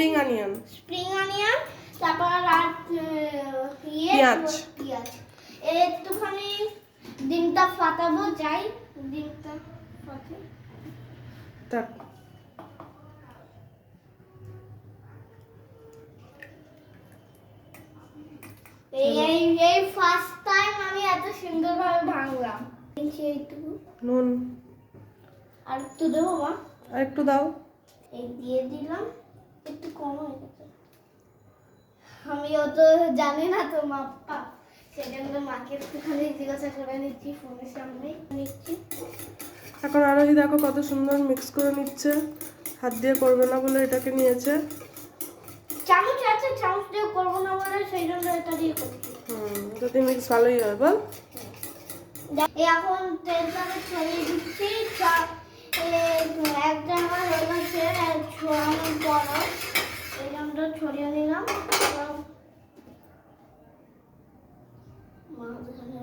Spring onion spring onion তারপর আর ইয়ে পেঁয়াজ। পেঁয়াজ। একটুখানি ডিমটা ফাটাবো যাই ডিমটা ফাটে। থাক এই এই ফার্স্ট টাইম আমি এত সুন্দরভাবে ভাঙলাম। এইটুকু নুন। আর একটু দেবো মা? আর একটু দাও। এই দিয়ে দিলাম। একটু কম হয়ে গেছে। আমি অত জানি না তো মাপটা সেজন্য মাকে একটুখানি জিজ্ঞাসা করে নিচ্ছি ফোনের সামনে নিচ্ছি। এখন আরোহী দেখো কত সুন্দর মিক্স করে নিচ্ছে। হাত দিয়ে করবে না বলে এটাকে নিয়েছে। চামচ আছে চামচ দিয়ে করব না বলে সেই জন্য এটা দিয়ে করছি। হুম যদি মিক্স ভালোই হয় বল। এখন তেলটাকে ছড়িয়ে দিচ্ছি চা- এ, একটা আমার হয়ে গেছে ছড়ানোর পর এই জন্য ছড়িয়ে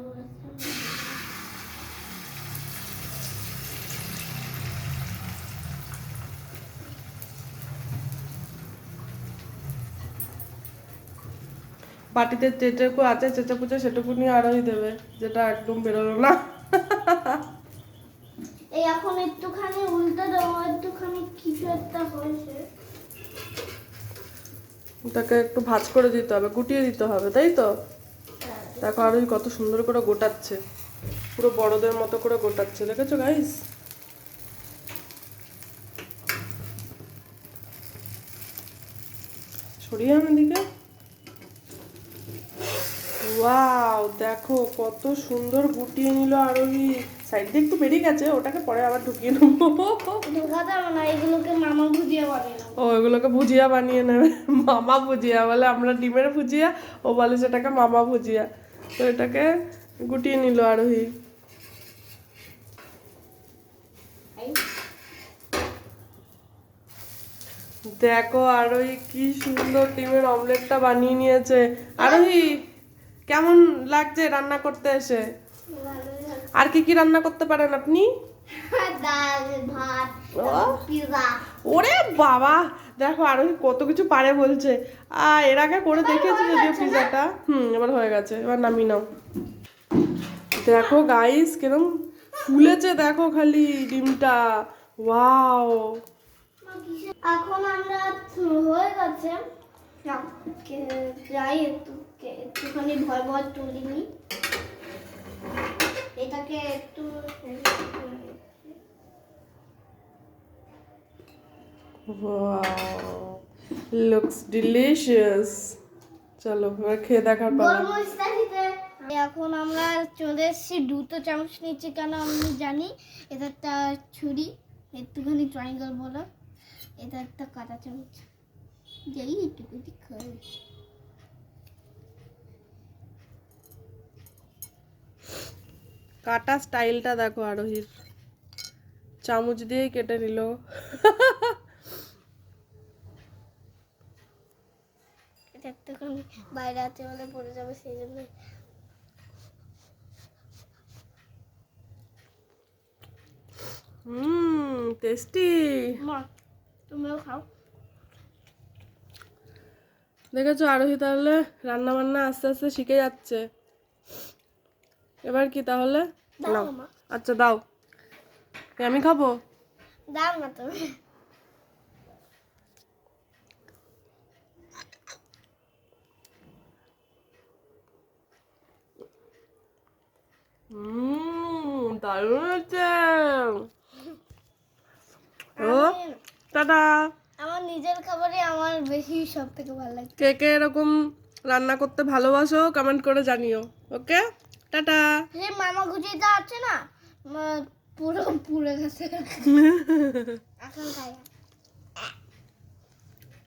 বসে- বাটিতে যেটুকু আছে চেঁচা পুচা সেটুকু নিয়ে আরোহী দেবে যেটা একদম বেরোলো না। এই এখন একটুখানি উল্টে দেবো একটুখানি কিছু একটা হয়েছে। তাকে একটু ভাজ করে দিতে হবে, গুটিয়ে দিতে হবে, তাই তো? দেখো আরোহী কত সুন্দর করে গোটাচ্ছে, পুরো বড়দের মতো করে গোটাচ্ছে, দেখেছ গাইস সরিয়ে আমি এদিকে। ওয়াও দেখো কত সুন্দর গুটিয়ে নিল আরোহী। সাইড দিয়ে একটু বেরিয়ে গেছে ওটাকে পরে আবার ঢুকিয়ে নেব। না এগুলোকে মামা ভুজিয়ে বানিয়ে ও এগুলোকে ভুজিয়া বানিয়ে নেবে। মামা ভুজিয়া বলে আমরা ডিমের ভুজিয়া ও বলে সেটাকে মামা ভুজিয়া। তো এটাকে গুটিয়ে নিল আরোহী। দেখো আরোহী কি সুন্দর ডিমের অমলেটটা বানিয়ে নিয়েছে। আরোহী কেমন লাগছে রান্না করতে এসে? আর কি কি রান্না করতে পারেন আপনি। ওরে বাবা! দেখো আরোহী কত কিছু পারে বলছে। আ এর আগে করে দেখেছি যদিও পিজাটা। হুম এবার হয়ে গেছে এবার নামিয়ে নাও। দেখো গাইস কিরম ফুলেছে দেখো খালি ডিমটা। ওয়াও! এখন আমরা হয়ে গেছে। কে- যাই একটু একটুখানি ভয় ভয় তুলি নি। এটাকে একটু ওয়াও লুকস ডিলিশিয়াস চলো এবার খেয়ে দেখার পালা। এখন আমরা চলে এসেছি দুটো চামচ নিচ্ছি কেন আমি জানি। এটা একটা ছুরি একটুখানি ট্রাইঙ্গেল বলো। এটা একটা কাঁটা চামচ। কাটা স্টাইলটা দেখো আরোহীর চামচ দিয়েই কেটে নিল। বাইরে আছে বলে পড়ে যাবে সেই জন্য। হুম টেস্টি মা তুমিও খাও। দেখেছ আরোহী তাহলে রান্না বান্না আস্তে আস্তে শিখে যাচ্ছে। এবার কি তাহলে? নাও। আচ্ছা দাও। আমি খাব? দাও না তুমি। দারুণ হচ্ছে ও টাটা। খাবারই আমার বেশি সব থেকে ভালো লাগে। কে কে এরকম রান্না করতে ভালোবাসো কমেন্ট করে জানিও ওকে টাটা! যে মামা গুজিটা আছে না পুরো পুরো গেছে। এখন খাই।